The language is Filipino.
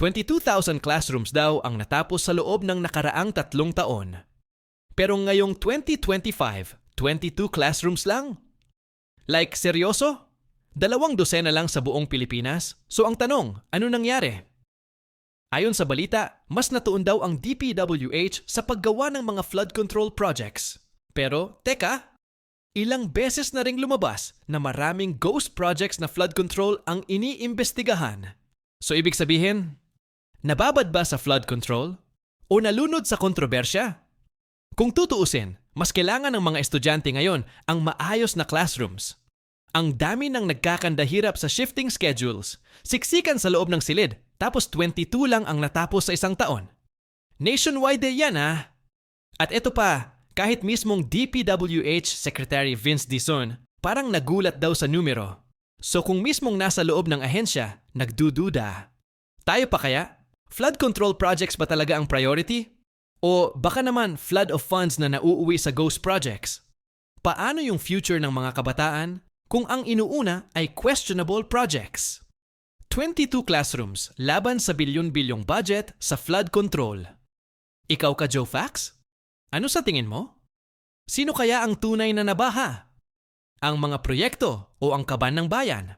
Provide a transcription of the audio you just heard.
22,000 classrooms daw ang natapos sa loob ng nakaraang tatlong taon. Pero ngayong 2025, 22 classrooms lang? Like, seryoso? Dalawang dosena lang sa buong Pilipinas? So ang tanong, ano nangyari? Ayon sa balita, mas natuon daw ang DPWH sa paggawa ng mga flood control projects. Pero, teka, ilang beses na ring lumabas na maraming ghost projects na flood control ang iniimbestigahan. So ibig sabihin, nababad ba sa flood control? O nalunod sa kontrobersya? Kung tutuusin, mas kailangan ng mga estudyante ngayon ang maayos na classrooms. Ang dami ng nagkakandahirap sa shifting schedules, siksikan sa loob ng silid, tapos 22 lang ang natapos sa isang taon. Nationwide yan ah! At ito pa, kahit mismong DPWH Secretary Vince Dizon, parang nagulat daw sa numero. So kung mismong nasa loob ng ahensya, nagdududa. Tayo pa kaya? Flood control projects ba talaga ang priority? O baka naman flood of funds na nauuwi sa ghost projects? Paano yung future ng mga kabataan kung ang inuuna ay questionable projects? 22 classrooms laban sa bilyon-bilyong budget sa flood control. Ikaw ka, Joe Fax? Ano sa tingin mo? Sino kaya ang tunay na nabaha? Ang mga proyekto o ang kaban ng bayan?